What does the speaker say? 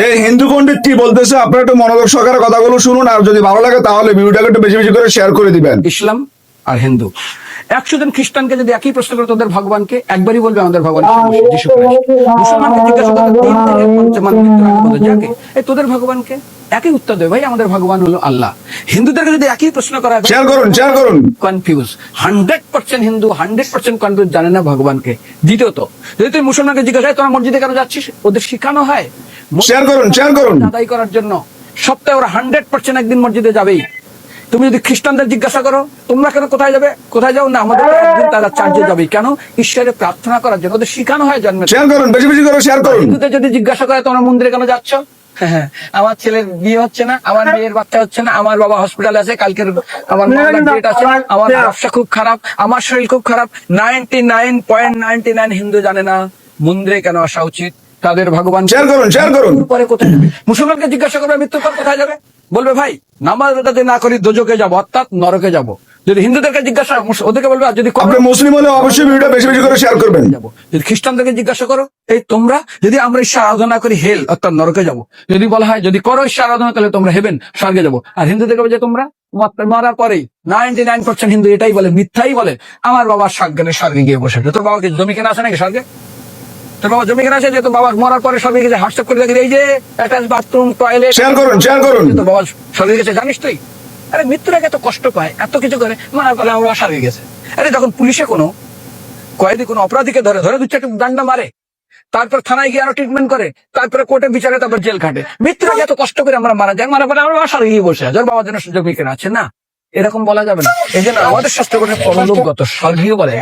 এই হিন্দু পণ্ডিত কি বলতেছে? আপনারা একটু মনোযোগ সহকারে কথাগুলো শুনুন আর যদি ভালো লাগে তাহলে ভিডিওটাকে একটু বেশি বেশি করে শেয়ার করে দিবেন। ইসলাম আর হিন্দু। একশো জন খ্রিস্টানকে যদি একই প্রশ্ন করে তোদের ভগবানকে একবারই বলবে আমাদের ভগবান যীশু মুসলমানকে জিজ্ঞাসা বলবে, যাকে এই তোদের ভগবানকে একই উত্তর দেবে ভাই আমাদের ভগবান হলো আল্লাহ। হিন্দুদেরকে যদি একই প্রশ্ন করা হয় শেয়ার করুন শেয়ার করুন। Confuse hundred percent Hindu hundred percent confuse জানে না ভগবানকে। দ্বিতীয়ত যদি তুই মুসলমানকে জিজ্ঞাসা হয় তোরা মসজিদে কেন যাচ্ছিস? ওদের শেখানো হয়। শেয়ার করুন শেয়ার করুন। আদায় করার জন্য সপ্তাহে ওরা হান্ড্রেড পার্সেন্ট একদিন মসজিদে যাবেই। তুমি যদি খ্রিস্টানদের জিজ্ঞাসা করো তোমরা কেন কোথায় যাবে? কোথায় যাও? না আমাদের একদিন তারা চার্চে যাবে কেন? ঈশ্বরে প্রার্থনা করার জন্য। ওদের শেখানো হয় জন্মে শেয়ার করুন বেশি বেশি করে শেয়ার করুন। হিন্দুদের যদি জিজ্ঞাসা করে তোমরা মন্দিরে কেন যাচ্ছ? হ্যাঁ, আমার ছেলের বিয়ে হচ্ছে না আমার মেয়ের বাচ্চা হচ্ছে না আমার বাবা হসপিটালে আছে কালকের আমার ডেট আছে আমার ব্যবসা খুব খারাপ আমার শরীর খুব খারাপ। Ninety nine point ninety nine Hindu জানে না মন্দিরে কেন আসা উচিত। তাদের ভগবান শেয়ার করুন শেয়ার করুন। পরে কোথায় যাবে? মুসলমানকে জিজ্ঞাসা করবে মৃত্যুর পর কোথায় যাবে? বলবে ভাই নামাজ যদি না করি দোজকে যাব অর্থাৎ নরকে যাব। যদি হিন্দুদেরকে জিজ্ঞাসা ওদেরকে বলবে যদি আপনি মুসলিম হলে অবশ্যই ভিডিওটা বেশি বেশি করে শেয়ার করবেন। যদি খ্রিস্টানদেরকে জিজ্ঞাসা করো এই তোমরা যদি আমরা ঈশ্বর আরাধনা করি হেল অর্থাৎ নরকে যাব। যদি বলা হয় যদি করো ঈশ্বর আরাধনা তাহলে তোমরা হেবেন স্বর্গে যাব। আর হিন্দুদেরকে যে তোমরা মরার পরেই নাইনটি নাইন পার্সেন্ট হিন্দু এটাই বলে মিথ্যাই বলে আমার বাবার স্বর্গে স্বর্গে গিয়ে বসে তোর বাবাকে জমি কেনা আছে নাকি স্বর্গে? তোর বাবা জমি কেনা আছে যে তোর বাবা মরার পরে স্বর্গে গেছে হোয়াটসঅ্যাপ করে দেখি এই যে অ্যাটাচ বাথরুম টয়লেট শেয়ার করুন শেয়ার করুন। তো বাবা স্বর্গে গেছে জানিস তুই? আরে মৃত্যুর আগে এত কষ্ট পায় এত কিছু করে মারার আমার গেছে। আরে যখন পুলিশে কোনো কয়েদি কোনো অপরাধীকে ধরে ধরে একটা ডান্ডা মারে তারপর থানায় গিয়ে আরও ট্রিটমেন্ট করে তারপরে কোর্টে বিচারে তারপর জেল খাটে। মৃত্যুর আগে এত কষ্ট করে আমরা মারা যাই মারা পরে আমার বাসার গিয়ে বসে আছে। বাবার জন্য সুযোগ বিকেন আছে না এরকম বলা যাবে না। এই জন্য আমাদের করে পরলোকগত স্বর্গীয় বলে।